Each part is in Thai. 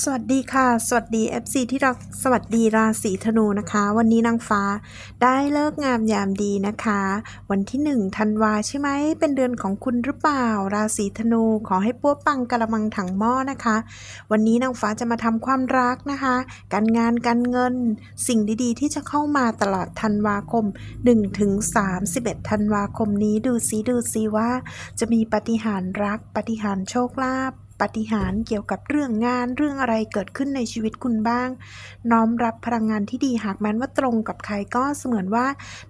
สวัสดีค่ะ สวัสดี FC ที่รักสวัสดีราศีธนูนะคะ วันนี้นางฟ้าได้เลิกงามยามดีนะคะ วันที่หนึ่งธันวาใช่ไหมเป็นเดือนของคุณหรือเปล่า ราศีธนูขอให้ปัวปังกระมังถังหม้อนะคะ วันนี้นางฟ้าจะมาทำความรักนะคะ การงานการเงิน สิ่งดีๆ ที่จะเข้ามาตลอดธันวาคม1ถึง31ธันวาคมนี้ดูซิดูซิว่า จะมีปฏิหารรักปฏิหารโชคลาภ ปฏิหารเกี่ยวกับเรื่องงานเรื่องอะไรเกิดขึ้นในชีวิตคุณบ้าง น้อมรับพลังงานที่ดีหากแม้นว่าตรงกับใครก็เสมือนว่า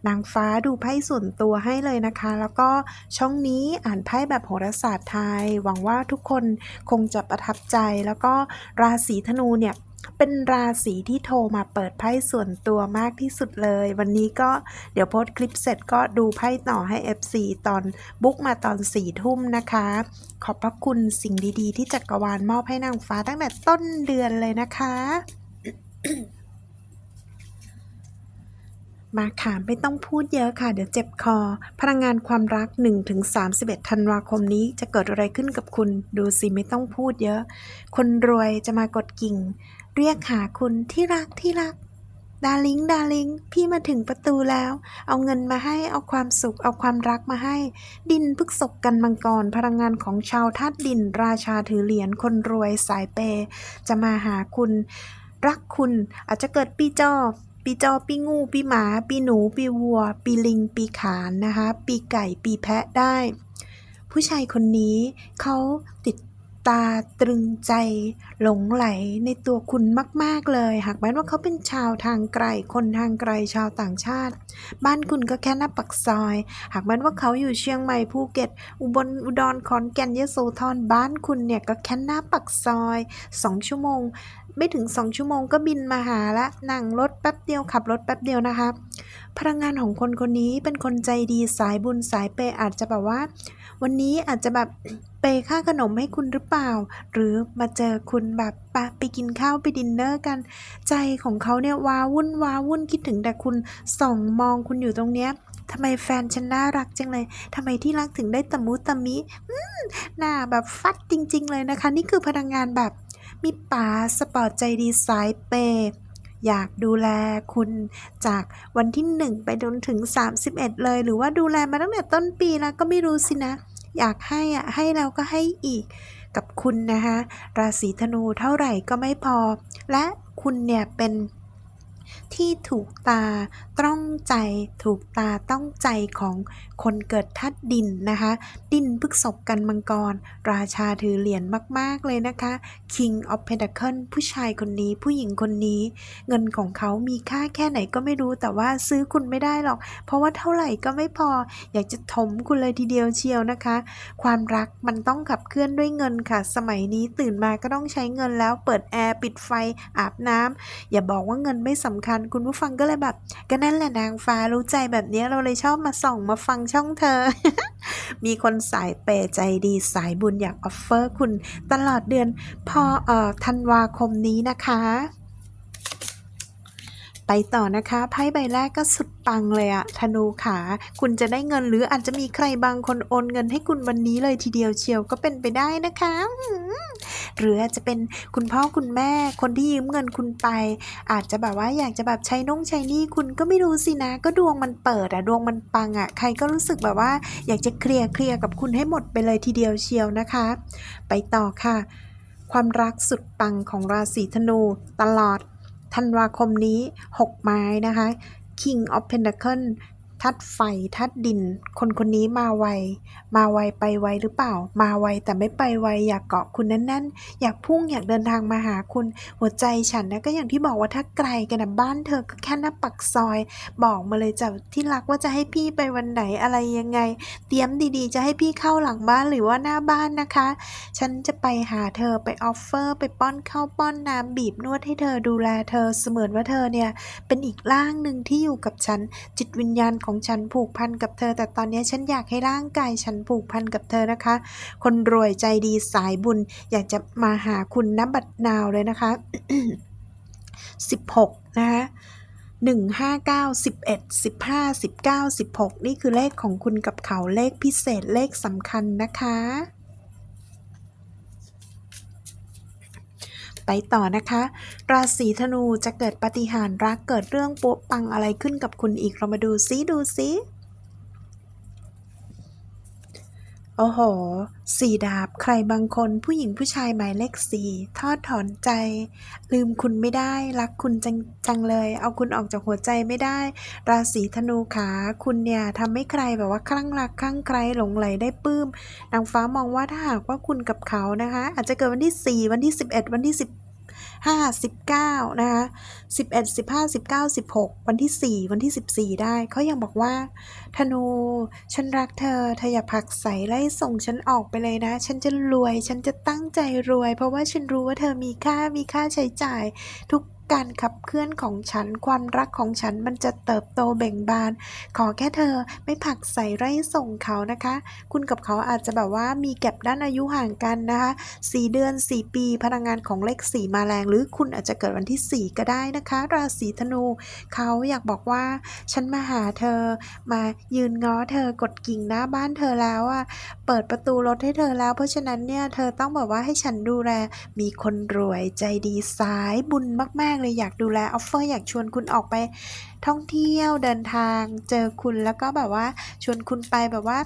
นางฟ้าดูไพ่ส่วนตัวให้เลยนะคะ แล้วก็ช่องนี้อ่านไพ่แบบโหราศาสตร์ไทย หวังว่าทุกคนคงจะประทับใจแล้วก็ราศีธนูเนี่ย เป็นราศีที่โทรมาเปิดไพ่ส่วนตัวมากที่สุดเลย วันนี้ก็เดี๋ยวโพสต์คลิปเสร็จก็ดูไพ่ต่อให้ FC ตอนบุ๊กมาตอนสี่ทุ่มนะคะ ขอบพระคุณสิ่งดีๆ ที่จักรวาลมอบให้นางฟ้าตั้งแต่ต้นเดือนเลยนะคะ มาค่ะไม่ต้องพูดเยอะค่ะ เดี๋ยวเจ็บคอ พลังงานความรัก 1-31 ธันวาคมนี้จะเกิดอะไรขึ้นกับคุณ ดูสิไม่ต้องพูดเยอะ คนรวยจะมากดกิ่ง เรียกหาคุณที่รักที่รัก ดาลิงดาลิงพี่มาถึงประตูแล้ว เอาเงินมาให้เอาความสุข เอาความรักมาให้ ดินพึกศกกันมังกรพลังงานของชาวธาตุดิน ราชาถือเหรียญคนรวยสายเปย์จะมาหาคุณ รักคุณ อาจจะเกิดปีจอปีจอปีงู ปีหมา ปีหนู ปีวัว ปีลิง ปีขานนะคะ ปีไก่ ปีแพะได้ ผู้ชายคนนี้เขาติด ตาตรึงใจหลงไหลในตัวคุณมาก ๆ เลย หากแม้ว่าเขาเป็นชาวทางไกล คนทางไกลชาวต่างชาติ บ้านคุณก็แค่หน้าปักซอย หากแม้ว่าเขาอยู่เชียงใหม่ภูเก็ต อุบลอุดรขอนแก่นยโสธรบ้านคุณเนี่ยก็แค่หน้าปักซอยสองชั่วโมง ไม่ถึงสองชั่วโมงก็บินมาหาละนั่งรถแป๊บเดียวขับรถแป๊บเดียวนะคะพลังงานของคนคนนี้เป็นคนใจดีสายบุญสายเปย์อาจจะแบบว่า วันนี้อาจจะแบบ เปย์ค่าขนมให้คุณหรือเปล่า หรือมาเจอคุณแบบปะไปกินข้าวไปดินเนอร์กัน ใจของเขาเนี่ยว้าวุ่นว้าวุ่นคิดถึงแต่คุณส่องมองคุณอยู่ตรงเนี้ยทำไมแฟนฉันน่ารักจังเลยทำไมที่รักถึงได้ตะมุตะมิหน้าแบบฟัดจริง ๆ เลยนะคะ นี่คือพลังงานแบบมีป๋าสปอร์ตใจดีสายเปย์อยากดูแลคุณจากวันที่ 1 ไปจนถึง 31 เลย หรือว่าดูแลมาตั้งแต่ต้นปีแล้วก็ไม่รู้สินะ อยากให้อะให้แล้วก็ให้อีกกับคุณนะคะ ราศีธนูเท่าไหร่ก็ไม่พอ และคุณเนี่ยเป็น ที่ถูกตาต้องใจถูกตาต้องใจของคนเกิดทัดดินนะคะ ดินพึกศพกันมังกร ราชาถือเหรียญมาก ๆ เลยนะคะ King of Pentacle ผู้ชายคนนี้ผู้หญิงคนนี้ เงินของเขามีค่าแค่ไหนก็ไม่รู้แต่ว่าซื้อคุณไม่ได้หรอก เพราะว่าเท่าไหร่ก็ไม่พอ อยากจะถมคุณเลยทีเดียวเชียวนะคะ ความรักมันต้องขับเคลื่อนด้วยเงินค่ะ สมัยนี้ตื่นมาก็ต้องใช้เงินแล้วเปิดแอร์ปิดไฟอาบน้ำอย่าบอกว่าเงินไม่สำคัญ คุณผู้ฟังก็เลยแบบ ก็นั่นแหละนางฟ้ารู้ใจแบบนี้เราเลยชอบมาส่องมาฟังช่องเธอ มีคนสายเปใจดีสายบุญอยากออฟเฟอร์คุณตลอดเดือนพอเอ่อธันวาคมนี้นะคะ ไปต่อนะคะไพ่ใบแรกก็สุดปังเลยอะธนูขาคุณจะได้เงินหรืออาจจะมีใครบางคนโอนเงินให้คุณวันนี้เลยทีเดียวเชียวก็เป็นไปได้นะคะหรืออาจจะเป็นคุณพ่อคุณแม่คนที่ยืมเงินคุณไป อาจจะแบบว่าอยากจะแบบใช้น้องใช้นี่คุณก็ไม่รู้สินะ ก็ดวงมันเปิดอะดวงมันปังอะใครก็รู้สึกแบบว่า อยากจะเคลียร์เคลียร์กับคุณให้หมดไปเลยทีเดียวเชียวนะคะ ไปต่อค่ะ ความรักสุดปังของราศีธนูตลอด ธันวาคมนี้ 6 ไม้นะคะ King of Pentacle ทัดไฟทัดดิน คนคนนี้มาไว มาไวไปไวหรือเปล่า มาไวแต่ไม่ไปไวอยากเกาะคุณแน่นๆ อยากพุ่งอยากเดินทางมาหาคุณ หัวใจฉันนะก็อย่างที่บอกว่าถ้าไกลกันนะบ้านเธอก็แค่หน้าปักซอย บอกมาเลยจ้ะที่รักว่าจะให้พี่ไปวันไหนอะไรยังไง เตรียมดีๆ จะให้พี่เข้าหลังบ้านหรือว่าหน้าบ้านนะคะ ฉันจะไปหาเธอไปออฟเฟอร์ ไปป้อนข้าวป้อนน้ำบีบนวดให้เธอดูแลเธอเสมือนว่าเธอเนี่ยเป็นอีกร่างหนึ่งที่อยู่กับฉันจิตวิญญาณของฉันผูกพันกับเธอ แต่ตอนนี้ฉันอยากให้ร่างกายฉันผูกพันกับเธอนะคะ คนรวยใจดีสายบุญ อยากจะมาหาคุณนบัดนาวเลยนะคะ 16 นะคะหนึ่งห้าเก้าสิบเอ็ดสิบห้าสิบเก้าสิบหกนี่คือเลขของคุณกับเขาเลขพิเศษเลขสำคัญนะคะ ไปต่อนะคะ ราศีธนูจะเกิดปฏิหารรักเกิดเรื่องโป๊บปังอะไรขึ้นกับคุณอีกเรามาดูซิดูซิโอ้โห สี่ดาบใครบางคนผู้หญิงผู้ชายหมายเลขสี่ทอดถอนใจ ลืมคุณไม่ได้ รักคุณจังจังเลย เอาคุณออกจากหัวใจไม่ได้ ราศีธนูขา คุณเนี่ยทำให้ใครแบบว่าคลั่งรักคลั่งใครหลงไหลได้ปื้มนางฟ้ามองว่าถ้าหากว่าคุณกับเขานะคะ อาจจะเกิดวันที่ 4 วันที่ 11 วันที่10 ห้าสิบเก้านะคะสิบเอ็ดสิบห้าสิบเก้าสิบหกวันที่สี่วันที่สิบสี่ได้เขายังบอกว่า ธนู ฉันรักเธอ เธออย่าผักใสไล่ส่งฉันออกไปเลยนะ ฉันจะรวย ฉันจะตั้งใจรวย เพราะว่าฉันรู้ว่าเธอมีค่ามีค่าใช้จ่ายทุก การขับเคลื่อนของฉัน ความรักของฉันมันจะเติบโตเบ่งบาน ขอแค่เธอไม่ผลักใส่ไล่ส่งเขานะคะ คุณกับเขาอาจจะแบบว่ามีแก็บด้านอายุห่างกันนะคะ4เดือน4ปี พลังงานของเลข4มาแรง หรือคุณอาจจะเกิดวันที่4ก็ได้นะคะ ราศีธนู เขาอยากบอกว่า ฉันมาหาเธอ มายืนง้อเธอกดกิ่งหน้าบ้านเธอแล้วอะเปิดประตูรถให้เธอแล้ว เพราะฉะนั้นเนี่ยเธอต้องแบบว่าให้ฉันดูแลมีคนรวยใจดีสายบุญมากๆเลยอยากดูแลออฟเฟอร์อยากชวนคุณออกไปท่องเที่ยวเดินทางเจอคุณแล้วก็แบบว่าชวนคุณไปแบบว่า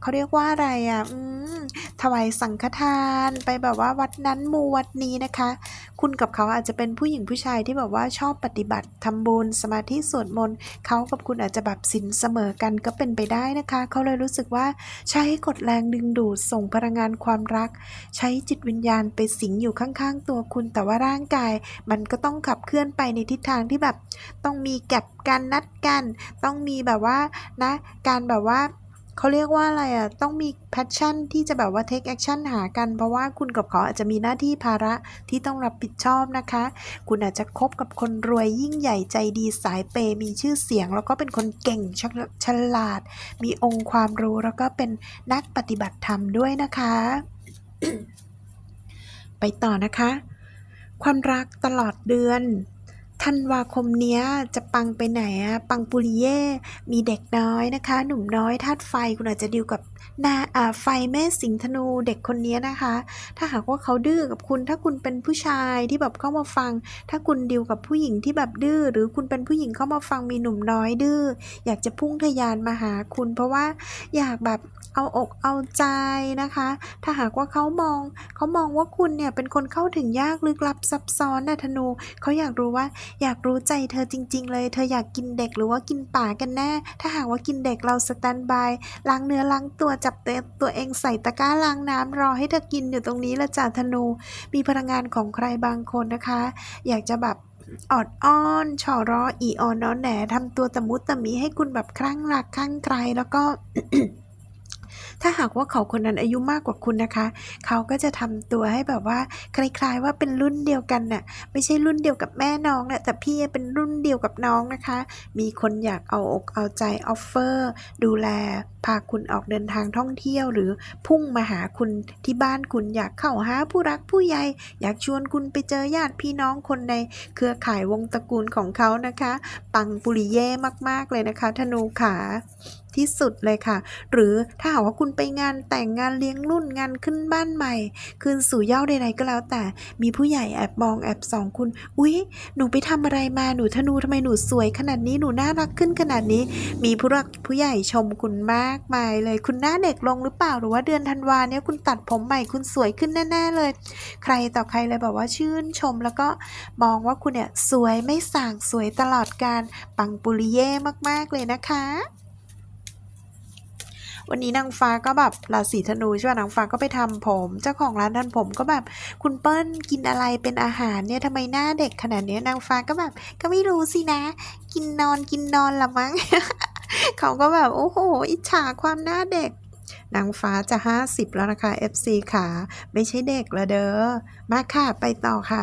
เขาเรียกว่าอะไรอะอืมถวายสังฆทานไปแบบว่าวัดนั้นมูวัดนี้นะคะ คุณกับเขาอาจจะเป็นผู้หญิงผู้ชายที่แบบว่าชอบปฏิบัติทำบุญสมาธิสวดมนต์เขากับคุณอาจจะแบบสินเสมอกันก็เป็นไปได้นะคะ เขาเลยรู้สึกว่าใช้กฎแรงดึงดูดส่งพลังงานความรัก ใช้จิตวิญญาณไปสิงอยู่ข้างๆ ตัวคุณแต่ว่าร่างกาย มันก็ต้องขับเคลื่อนไปในทิศทางที่แบบ ต้องมีแก็บการนัดกัน ต้องมีแบบว่านะ การแบบว่า เขาเรียกว่าอะไรอะต้องมีแพชชั่นที่จะแบบว่า take action หากัน เพราะว่าคุณกับเขาอาจจะมีหน้าที่ภาระที่ต้องรับผิดชอบนะคะ คุณอาจจะคบกับคนรวยยิ่งใหญ่ใจดีสายเปย์มีชื่อเสียง แล้วก็เป็นคนเก่งฉลาด มีองค์ความรู้แล้วก็เป็นนักปฏิบัติธรรมด้วยนะคะ ไปต่อนะคะ ความรักตลอดเดือน ธันวาคมเนี้ยจะปังไปไหนอะปังปุริเย่ มีเด็กน้อยนะคะ หนุ่มน้อยธาตุไฟคุณอาจจะดีลกับนาไฟแม่สิงธนูเด็กคนนี้นะคะ ถ้าหากว่าเขาดื้อกับคุณ ถ้าคุณเป็นผู้ชายที่แบบเข้ามาฟัง ถ้าคุณดีลกับผู้หญิงที่แบบดื้อหรือคุณเป็นผู้หญิงเข้ามาฟังมีหนุ่มน้อยดื้ออยากจะพุ่งทะยานมาหาคุณ เพราะว่าอยากแบบเอาอกเอาใจนะคะ ถ้าหากว่าเขามองเขามองว่าคุณเนี่ยเป็นคนเข้าถึงยากลึกลับซับซ้อนนะธนูเขาอยากรู้ว่าอยากรู้ใจเธอจริง ๆ เลย เธออยากกินเด็กหรือว่ากินป่ากันแน่ ถ้าหากว่ากินเด็กเราสแตนบายล้างเนื้อล้างตัวจับตัวตัวเองใส่ตะกร้าล้างน้ำรอให้เธอกินอยู่ตรงนี้ละจ่าธนู มีพลังงานของใครบางคนนะคะ อยากจะแบบออดอ้อนฉอร้ออีออนน้อนแหนทำตัวตะมุตะมิให้คุณแบบคลั่งรักคลั่งใครแล้วก็ ถ้าหากว่าเขาคนนั้นอายุมากกว่าคุณนะคะ เขาก็จะทำตัวให้แบบว่าคล้ายๆว่าเป็นรุ่นเดียวกันน่ะไม่ใช่รุ่นเดียวกับแม่น้องนะแต่พี่เป็นรุ่นเดียวกับน้องนะคะ มีคนอยากเอาอกเอาใจออฟเฟอร์ ดูแล พาคุณออกเดินทางท่องเที่ยว หรือพุ่งมาหาคุณที่บ้านคุณอยากเข้าหาผู้รักผู้ใหญ่อยากชวนคุณไปเจอญาติพี่น้องคนในเครือข่ายวงตระกูลของเขานะคะ ปังปุริเย่มากๆเลยนะคะ ธนูขา ที่สุดเลยค่ะ หรือถ้าหากว่าคุณไปงานแต่งงานเลี้ยงรุ่นงานขึ้นบ้านใหม่ คืนสู่เย้าใดๆก็แล้ว แต่มีผู้ใหญ่แอบมองแอบส่องคุณ อุ๊ย หนูไปทำอะไรมาหนูธนูทำไมหนูสวยขนาดนี้หนูน่ารักขึ้นขนาดนี้ มีผู้รักผู้ใหญ่ชมคุณมากมายเลย คุณหน้าเด็กลงหรือเปล่าหรือว่าเดือนธันวาเนี้ยคุณตัดผมใหม่คุณสวยขึ้นแน่ๆเลย ใครต่อใครเลยแบบว่าชื่นชมแล้วก็มองว่าคุณเนี่ยสวยไม่ส่างสวยตลอดการปังปุริเย่มากๆเลยนะคะ วันนี้นางฟ้าก็แบบราศีธนูใช่ไหมนางฟ้าก็ไปทำผม เจ้าของร้านทำผมก็แบบคุณเปิ้ลกินอะไรเป็นอาหารเนี่ยทำไมหน้าเด็กขนาดนี้นางฟ้าก็แบบ ก็ไม่รู้สินะ กินนอนกินนอนละมั้งเขาก็แบบโอ้โห อิจฉาความหน้าเด็กนางฟ้าจะ 50 แล้วนะคะ FC ขาไม่ใช่เด็กละเด้อมาค่ะ ไปต่อค่ะ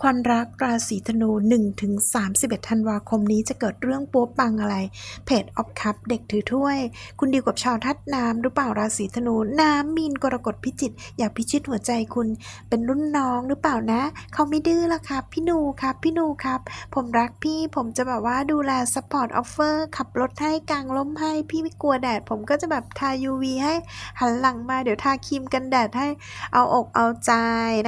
ความรักราศีธนู1ถึง31 ธันวาคมนี้จะเกิดเรื่องปัวปังอะไร เพจออฟคัพเด็กถือถ้วย คุณดีกว่าชาวทัดน้ำหรือเปล่าราศีธนู น้ำมีนกรกฎพิจิต อยากพิชิตหัวใจคุณเป็นรุ่นน้องหรือเปล่านะ เขาไม่ดื้อละครับ พี่นูครับพี่นูครับ ผมรักพี่ผมจะแบบว่าดูแลซัพพอร์ตออฟเฟอร์ขับรถให้กางล้มให้พี่ไม่กลัวแดด ผมก็จะแบบทา UV ให้หันหลังมาเดี๋ยวทาครีมกันแดดให้เอาอกเอาใจ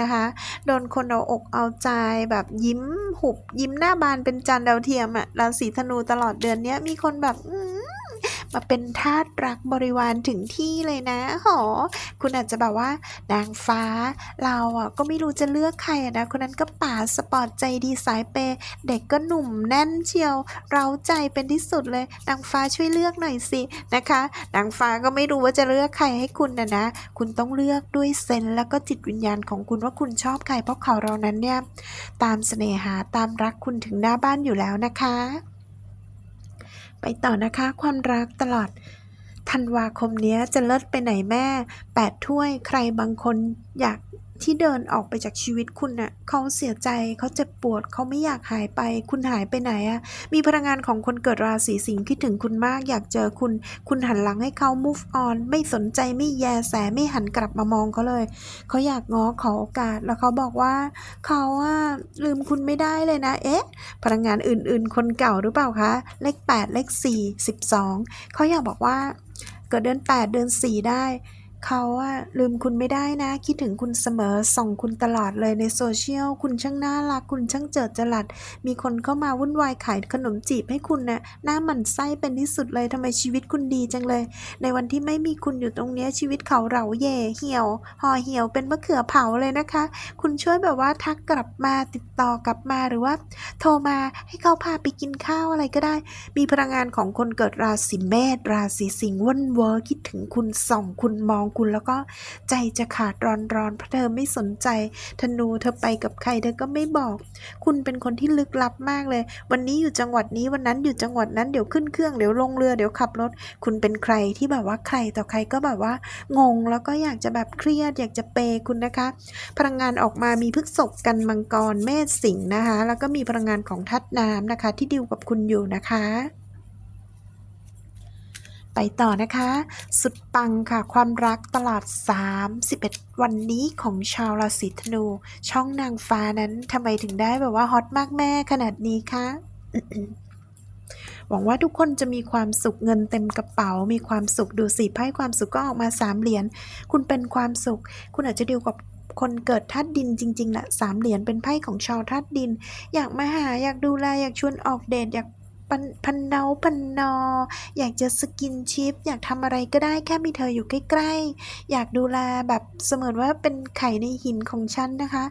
นะคะโดนคนเอาอกเอาใจแบบยิ้มหุบยิ้มหน้าบานเป็นจันดาวเทียมอะราศีธนูตลอดเดือนเนี้ยมีคนแบบอื มาเป็นทาสรักบริวารถึงที่เลยนะหอคุณอาจจะแบบว่า นางฟ้า เราอะก็ไม่รู้จะเลือกใครนะคนนั้นก็ป่าสปอร์ตใจดีสายเปย์เด็กก็หนุ่มแน่นเชียว เราใจเป็นที่สุดเลย นางฟ้าช่วยเลือกหน่อยสินะคะ นางฟ้าก็ไม่รู้ว่าจะเลือกใครให้คุณนะนะ คุณต้องเลือกด้วยเซนแล้วก็จิตวิญญาณของคุณว่าคุณชอบใครเพราะเขาเรานั้นเนี่ยตามเสน่หาตามรักคุณถึงหน้าบ้านอยู่แล้วนะคะ ไปต่อนะคะความรักตลอดธันวาคมนี้จะเลิศไปไหนแม่แปดถ้วยใครบางคนอยาก ที่เดินออกไปจากชีวิตคุณน่ะเขาเสียใจเขาเจ็บปวด เขาไม่อยากหายไป คุณหายไปไหนอะมีพลังงานของคนเกิดราศีสิงห์คิดถึงคุณมาก อยากเจอคุณ คุณหันหลังให้เขา move on ไม่สนใจไม่แยแสไม่หันกลับมามองเขาเลย เขาอยากง้อขอโอกาส แล้วเขาบอกว่า เขาอะลืมคุณไม่ได้เลยนะ เอ๊ะ พลังงานอื่น ๆ คนเก่าหรือเปล่าคะ เลข 8 เลข 4 12 เขาอยากบอกว่า เกิดเดือน8 เดือน4 ได้ เขาอะลืมคุณไม่ได้นะ คิดถึงคุณเสมอส่องคุณตลอดเลยในโซเชียล คุณช่างน่ารัก คุณช่างเจิดจรัส มีคนเข้ามาวุ่นวายขายขนมจีบให้คุณนะ่ะหน้าหมันไส้เป็นที่สุดเลยทำไมชีวิตคุณดีจังเลย ในวันที่ไม่มีคุณอยู่ตรงเนี้ยชีวิตเขาเราเย่เหี่ยวห่อเหี่ยวเป็นมะเขือเผาเลยนะคะ คุณช่วยแบบว่าทักกลับมาติดต่อกลับมาหรือว่า โทรมาให้เขาพาไปกินข้าวอะไรก็ได้ มีพลังงานของคนเกิดราศีเมษราศีสิงห์ว่นเวอร์คิดถึงคุณส่องคุณมองคุณแล้วก็ใจจะขาดร้อนร้อนเพราะเธอไม่สนใจธนูเธอไปกับใครเธอก็ไม่บอก คุณเป็นคนที่ลึกลับมากเลย วันนี้อยู่จังหวัดนี้วันนั้นอยู่จังหวัดนั้นเดี๋ยวขึ้นเครื่องเดี๋ยวลงเรือเดี๋ยวขับรถ คุณเป็นใครที่แบบว่าใครต่อใครก็แบบว่างง แล้วก็อยากจะแบบเครียด อยากจะเปคุณนะคะ พลังงานออกมามีพฤกษกกันมังกรเมษสิงห์นะคะ แล้วก็มีพลังงานของทัดน้ำนะคะ ที่ดิวกับคุณอยู่นะคะ ไปต่อนะคะ สุดปังค่ะ ความรักตลอด 31 วันนี้ของชาวราศีธนู ช่องนางฟ้านั้นทำไมถึงได้แบบว่าฮอตมากแม่ขนาดนี้คะหวังว่าทุกคนจะมีความสุขเงินเต็มกระเป๋า มีความสุขดูสิไพ่ความสุขก็ออกมาสามเหรียญคุณเป็นความสุข คุณอาจจะดีลกับคนเกิดธาตุดินจริงๆแหละสามเหรียญเป็นไพ่ของชาวธาตุดิน อยากมาหาอยากดูแลอยากชวนออกเดทอยาก พันเนาพันนอ อยากจะสกินชิป อยากทำอะไรก็ได้แค่มีเธออยู่ใกล้ๆ อยากดูแลแบบเสมือนว่าเป็นไข่ในหินของฉันนะคะ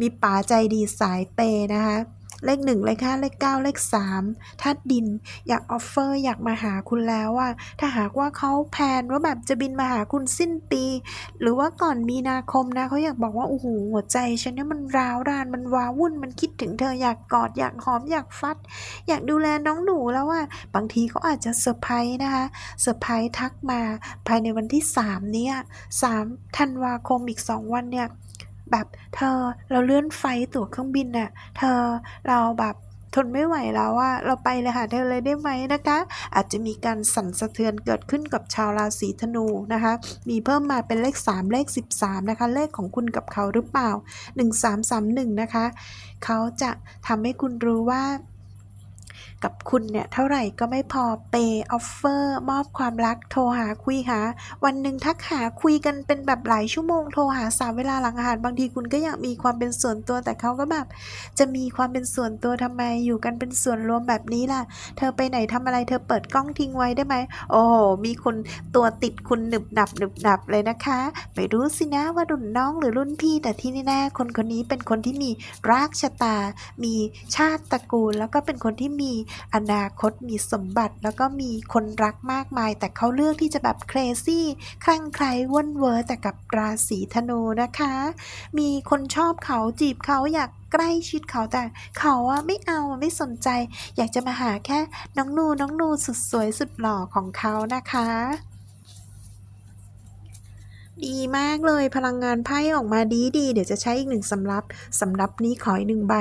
มีป๋าใจดีสายเปย์นะคะ เลขหนึ่งเลขห้าเลขเก้าเลขสามธาตุดิน อยากออฟเฟอร์อยากมาหาคุณแล้วอะถ้าหากว่าเขาแพลนว่าแบบจะบินมาหาคุณสิ้นปี หรือว่าก่อนมีนาคมนะเขาอยากบอกว่าโอ้โหหัวใจฉันเนี่ยมันร้าวรานมันว้าวุ่นมันคิดถึงเธออยากกอดอยากหอมอยากฟัด อยากดูแลน้องหนูแล้วว่าบางทีเขาอาจจะเซอร์ไพรส์นะคะเซอร์ไพรส์ทักมาภายในวันที่ 3 เนี่ย3ธันวาคมอีก 2 วันเนี่ย แบบเธอเราเลื่อนไฟตั๋วเครื่องบินน่ะ เธอเราแบบทนไม่ไหวแล้วว่าเราไปเลยค่ะเธอเลยได้ไหมนะคะ อาจจะมีการสั่นสะเทือนเกิดขึ้นกับชาวราศีธนูนะคะ มีเพิ่มมาเป็นเลข 3 เลข 13 นะคะ เลขของคุณกับเขาหรือเปล่า 1331 นะคะ เขาจะทำให้คุณรู้ว่า กับคุณเนี่ยเท่าไหร่ก็ไม่พอเปย์ออฟเฟอร์มอบความรักโทรหาคุยหา วันหนึ่งทักหาคุยกันเป็นแบบหลายชั่วโมงโทรหาสามเวลาหลังอาหารบางทีคุณก็อยากมีความเป็นส่วนตัวแต่เขาก็แบบ จะมีความเป็นส่วนตัวทำไมอยู่กันเป็นส่วนรวมแบบนี้ล่ะ เธอไปไหนทำอะไรเธอเปิดกล้องทิ้งไว้ได้ไหมโอ้โหมีคนตัวติดคุณหนึบหนับหนึบหนับเลยนะคะไม่รู้สินะว่ารุ่นน้องหรือรุ่นพี่ แต่ที่แน่ๆคนคนนี้เป็นคนที่มีรากชะตา มีชาติตระกูล แล้วก็เป็นคนที่มีอนาคตมีสมบัติ แล้วก็มีคนรักมากมาย แต่เขาเลือกที่จะแบบเครซี่คลั่งไคล้ว่นเวอร์แต่กับราศีธนูนะคะ มีคนชอบเขาจีบเขาอยากใกล้ชิดเขาแต่เขาอะไม่เอาไม่สนใจ อยากจะมาหาแค่น้องนูน้องนูสุดสวยสุดหล่อของเขานะคะดีมากเลยพลังงานไพ่ออกมาดีดี เดี๋ยวจะใช้อีกหนึ่งสำรับสำรับนี้ขออีกหนึ่งใบ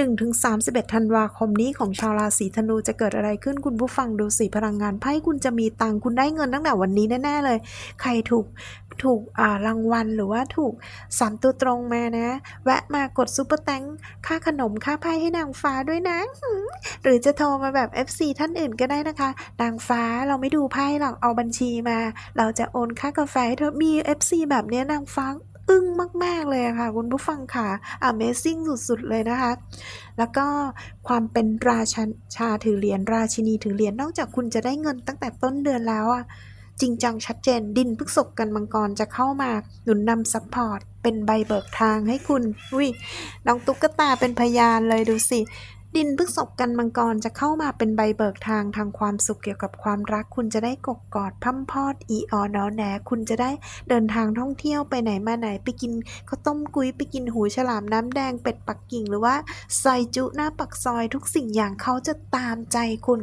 1ถึง31 ธันวาคมนี้ของชาวราศีธนูจะเกิดอะไรขึ้นคุณผู้ฟังดูสิพลังงานไพ่คุณจะมีตังคุณได้เงินตั้งแต่วันนี้แน่ๆเลย ใครถูกถูกรางวัลหรือว่าถูกสามตัวตรงมานะ แวะมากดซูเปอร์แตงค่าขนมค่าไพ่ให้นางฟ้าด้วยนะ หรือจะโทรมาแบบ FC ท่านอื่นก็ได้นะคะ นางฟ้าเราไม่ดูไพ่หรอกเอาบัญชีมา เราจะโอนค่ากาแฟให้เธอมี FC แบบนี้นางฟ้า อึ้งมาก ๆ เลยค่ะ คุณผู้ฟังค่ะ Amazing สุด ๆ เลยนะคะ แล้วก็ความเป็นราชาชาถือเหรียญราชินีถือเหรียญนอกจากคุณจะได้เงินตั้งแต่ต้นเดือนแล้วอะจริงจังชัดเจนดินพฤกษกกันมังกรจะเข้ามาหนุนนำซัพพอร์ตเป็นใบเบิกทางให้คุณอุ้ยน้องตุ๊กตาเป็นพยานเลยดูสิ ดินพฤกษกกันมังกรจะเข้ามาเป็นใบเบิกทางทางความสุขเกี่ยวกับความรัก คุณจะได้กกกอดพั่มพอดอีออนอแหนคุณจะได้เดินทางท่องเที่ยวไปไหนมาไหนไปกินข้าวต้มกุ้ยไปกินหูฉลามน้ำแดงเป็ดปักกิ่ง หรือว่าซอยจุหน้าปักซอยทุกสิ่งอย่างเขาจะตามใจคุณ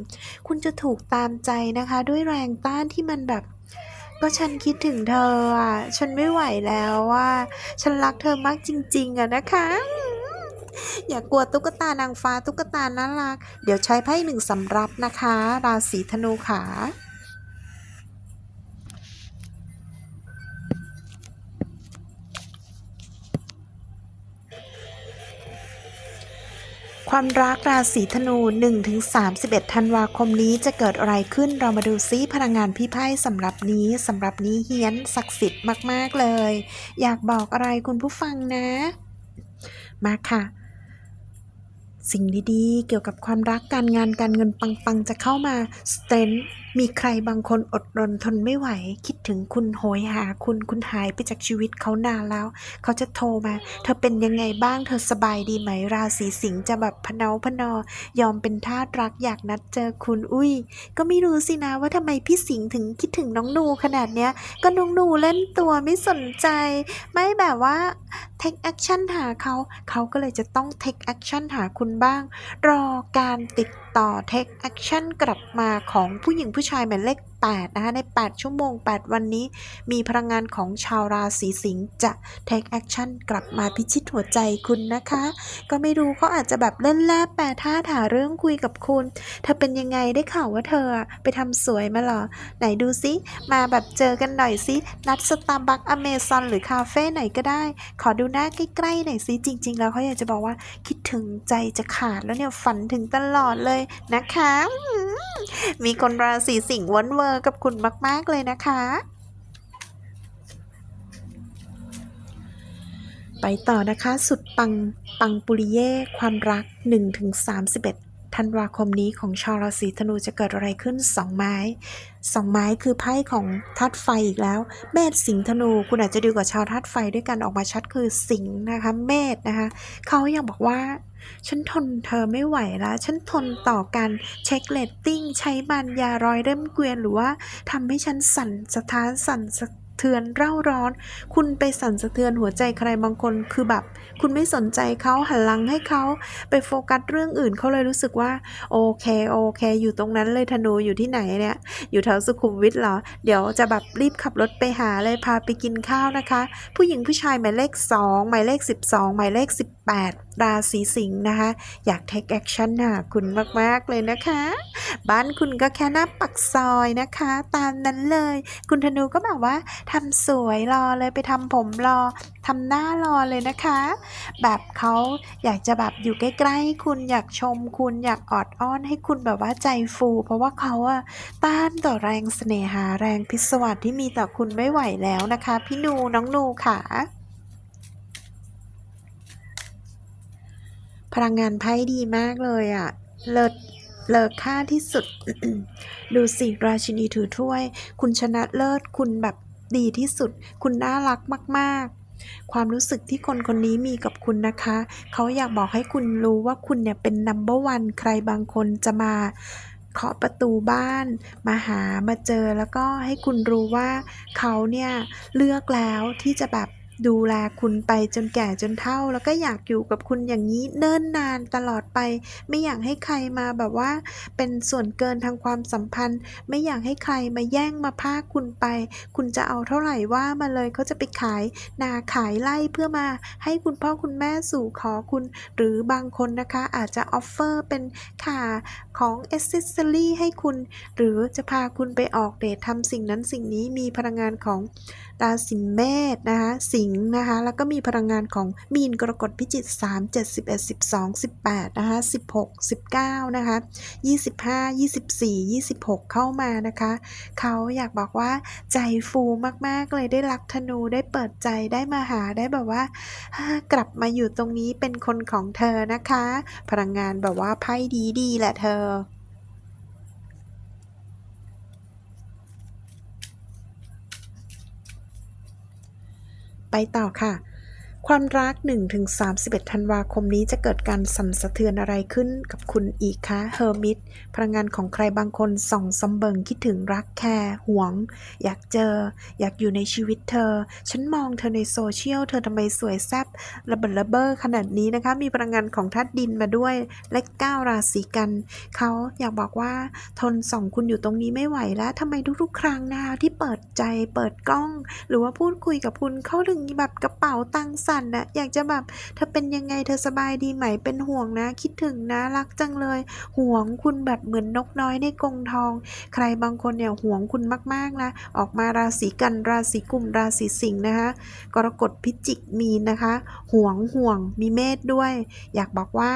คุณจะถูกตามใจนะคะ ด้วยแรงต้านที่มันแบบก็ฉันคิดถึงเธออะ ฉันไม่ไหวแล้วว่า ฉันรักเธอมากจริง ๆอะนะคะ อย่ากลัวตุ๊กตานางฟ้าตุ๊กตาน่ารัก เดี๋ยวใช้ไพ่หนึ่งสำรับนะคะ ราศีธนูขาความรักราศีธนู 1-31 ธันวาคมนี้จะเกิดอะไรขึ้นเรามาดูซิพลังงานพี่ไพ่สำหรับนี้สำหรับนี้เฮี้ยนศักดิ์สิทธิ์มาก ๆ เลย อยากบอกอะไรคุณผู้ฟังนะ มาค่ะ สิ่งดีๆ เกี่ยวกับความรักการงานการเงินปังๆ จะเข้ามาสเตนมีใครบางคนอดรนทนไม่ไหว คิดถึงคุณโหยหาคุณคุณหายไปจากชีวิตเขานานแล้ว เขาจะโทรมา เธอเป็นยังไงบ้างเธอสบายดีไหมราศีสิงห์จะแบบพเนาพนอยอมเป็นทาสรักอยากนัดเจอคุณอุ้ย ก็ไม่รู้สินะว่าทำไมพี่สิงห์ถึงคิดถึงน้องนูขนาดเนี้ย ก็น้องนูเล่นตัวไม่สนใจ ไม่แบบว่า take action หาเขา เขาก็เลยจะต้อง take action หาคุณบ้าง รอการติดต่อ take action กลับมาของผู้หญิงผู้ชายหมายเลข 8 นะคะ ใน 8 ชั่วโมง 8 วันนี้ มีพลังงานของชาวราศีสิงห์จะ take action กลับมาพิชิตหัวใจคุณนะคะ ก็ไม่รู้เขาอาจจะแบบเล่นแลบแปรท่าหาเรื่องคุยกับคุณเธอเป็นยังไงได้ข่าวว่าเธอไปทำสวยมาหรอ ไหนดูซิมาแบบเจอกันหน่อยซินัดสตาร์บัคอเมซอนหรือคาเฟ่ไหนก็ได้ ขอดูหน้าใกล้ๆหน่อยซิจริง ๆ แล้วเขาอยากจะบอกว่าคิดถึงใจจะขาดแล้วเนี่ยฝันถึงตลอดเลยนะคะมมีคนราศีสิงห์วนเวอร์กับคุณมาก ๆ เลยนะคะ ไปต่อนะคะสุดปังปังปุริเย่ความรัก 1-31 ธันวาคมนี้ของชาวราศีธนูจะเกิดอะไรขึ้น 2 ไม้ 2 ไม้คือไพ่ของธาตุไฟอีกแล้ว เมษสิงธนู คุณอาจจะดูกับชาวธาตุไฟด้วยกันออกมาชัดคือสิงนะคะ เมษนะคะเขายังบอกว่า ฉันทนเธอไม่ไหวแล้ว ฉันทนต่อการเช็คเลตติ้ง ใช้มันยารอยเริ่มเกวียนหรือว่าทำให้ฉันสั่นสะท้านสั่นสะเทือนเร่าร้อน คุณไปสั่นสะเทือนหัวใจใครบางคนคือแบบ คุณไม่สนใจเขาหันหลังให้เขาไปโฟกัสเรื่องอื่นเขาเลยรู้สึกว่า โอเคโอเค อยู่ตรงนั้นเลยธนูอยู่ที่ไหนเนี่ย อยู่แถวสุขุมวิทเหรอ เดี๋ยวจะแบบรีบขับรถไปหาเลยพาไปกินข้าวนะคะ ผู้หญิงผู้ชายหมายเลข 2 หมายเลข 12 หมายเลข 18 8 ราศีสิงห์นะคะ อยาก take action หาคุณมาก ๆ เลยนะคะ บ้านคุณก็แค่หน้าปักซอยนะคะ ตามนั้นเลย คุณธนูก็แบบว่าทำสวยรอเลยไปทำผมรอทำหน้ารอเลยนะคะ แบบเขาอยากจะแบบอยู่ใกล้ ๆ คุณอยากชมคุณอยากออดอ้อนให้คุณแบบว่าใจฟู เพราะว่าเขาอะต้านต่อแรงเสน่หาแรงพิศวาสที่มีต่อคุณไม่ไหวแล้วนะคะ พี่นูน้องนูค่ะ พลังงานไพ่ดีมากเลยอะ่ะ เลิศเลิศค่าที่สุด ดูสิ ราชินีถือถ้วย คุณชนะเลิศ คุณแบบดีที่สุด คุณน่ารักมาก ๆ ความรู้สึกที่คนคนนี้มีกับคุณนะคะ เขาอยากบอกให้คุณรู้ว่าคุณเนี่ยเป็น number one ใครบางคนจะมาเคาะประตูบ้าน มาหามาเจอแล้วก็ให้คุณรู้ว่าเขาเนี่ยเลือกแล้วที่จะแบบ ดูแลคุณไปจนแก่จนเฒ่า แล้วก็อยากอยู่กับคุณอย่างนี้เนิ่นนานตลอดไป ไม่อยากให้ใครมาแบบว่า เป็นส่วนเกินทางความสัมพันธ์ ไม่อยากให้ใครมาแย่งมาพาคุณไป คุณจะเอาเท่าไหร่ว่ามาเลยเขาจะไปขายนาขายไร่เพื่อมา ให้คุณพ่อคุณแม่สู่ขอคุณ หรือบางคนนะคะอาจจะออฟเฟอร์เป็นค่าของเอเซสซอรี่ให้คุณ หรือจะพาคุณไปออกเดททำสิ่งนั้นสิ่งนี้มีพลังงานของราศีเมษนะคะสิงห์นะคะ แล้วก็มีพลังงานของมีนกรกฎพิจิก3 7 11 12 18นะคะ16 19นะคะ25 24 26 เข้ามานะคะ เขาอยากบอกว่าใจฟูมากๆเลยได้รักธนูได้เปิดใจได้มาหาได้แบบว่า กลับมาอยู่ตรงนี้เป็นคนของเธอนะคะ พลังงานแบบว่าไพ่ดีๆแหละเธอ ไปต่อค่ะ ความรัก 1-31 ธันวาคมนี้จะเกิดการสั่นสะเทือนอะไรขึ้นกับคุณอีกคะเฮอร์มิตพลังงานของใครบางคนส่องซำเบิงคิดถึงรักแคร์หวง อยากเจอ อยากอยู่ในชีวิตเธอ ฉันมองเธอในโซเชียล เธอทำไมสวยแซบระเบิดระเบ้อขนาดนี้นะคะ มีพลังงานของธาตุดินมาด้วย และก้าวราศีกัน เขาอยากบอกว่าทนส่องคุณอยู่ตรงนี้ไม่ไหวแล้วทำไมทุกๆ ครั้งนะคะที่เปิดใจเปิดกล้อง หรือว่าพูดคุยกับคุณเขาถึงแบบกระเป๋าตังค์สั่นนะอยากจะแบบเธอเป็นยังไงเธอสบายดีไหมเป็นห่วงนะ คิดถึงนะรักจังเลย ห่วงคุณแบบเหมือนนกน้อยในกรงทอง ใครบางคนเนี่ยห่วงคุณมากๆนะออกมาราศีกันราศีกุมราศีสิงห์นะคะกรกฎพิจิกมีนะคะ ห่วงห่วงมีเมษด้วย อยากบอกว่า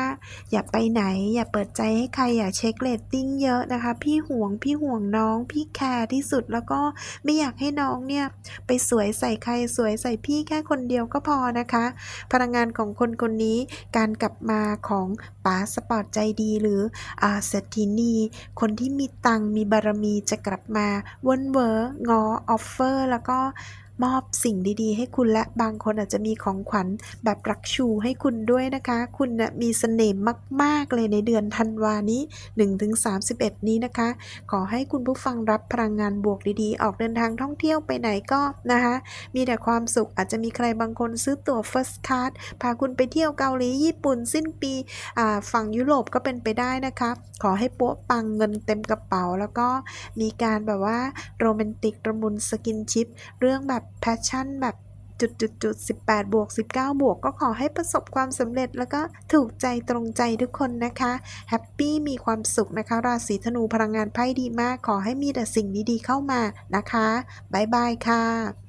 อย่าไปไหน อย่าเปิดใจให้ใครอย่าเช็คเรตติ้งเยอะนะคะ พี่ห่วงพี่ห่วงน้อง พี่แคร์ที่สุดแล้วก็ไม่อยากให้น้องเนี่ยไปสวยใส่ใครสวยใส่พี่แค่คนเดียวก็พอนะคะ พลังงานของคนคนนี้การกลับมาของป๋าสปอร์ตใจดีหรืออาเศรษฐินีคนที่มีตังมีบารมีจะกลับมาวนเวอร์งอออฟเฟอร์ แล้วก็ มอบสิ่งดีๆ ให้คุณและบางคนอาจจะมีของขวัญแบบรักชูให้คุณด้วยนะคะ คุณนะมีเสน่ห์มาก ๆ เลยในเดือนธันวานี้ 1-31 นี้นะคะ ขอให้คุณผู้ฟังรับพลังงานบวกดีๆ ออกเดินทางท่องเที่ยวไปไหนก็นะคะ มีแต่ความสุขอาจจะมีใครบางคนซื้อตั๋ว First Class พาคุณไปเที่ยวเกาหลีญี่ปุ่นสิ้นปีฝั่งยุโรปก็เป็นไปได้นะคะ ขอให้ปัวปังเงินเต็มกระเป๋า แล้วก็มีการแบบว่าโรแมนติกระมุนสกินชิป เรื่องแบบแพชชั่นแบบจุดจุดจุดสิบแปดบวก19บวกก็ขอให้ประสบความสำเร็จแล้วก็ถูกใจตรงใจทุกคนนะคะ แฮปปี้มีความสุขนะคะ ราศีธนูพลังงานไพ่ดีมาก ขอให้มีแต่สิ่งดีๆเข้ามานะคะ บ๊ายบายค่ะ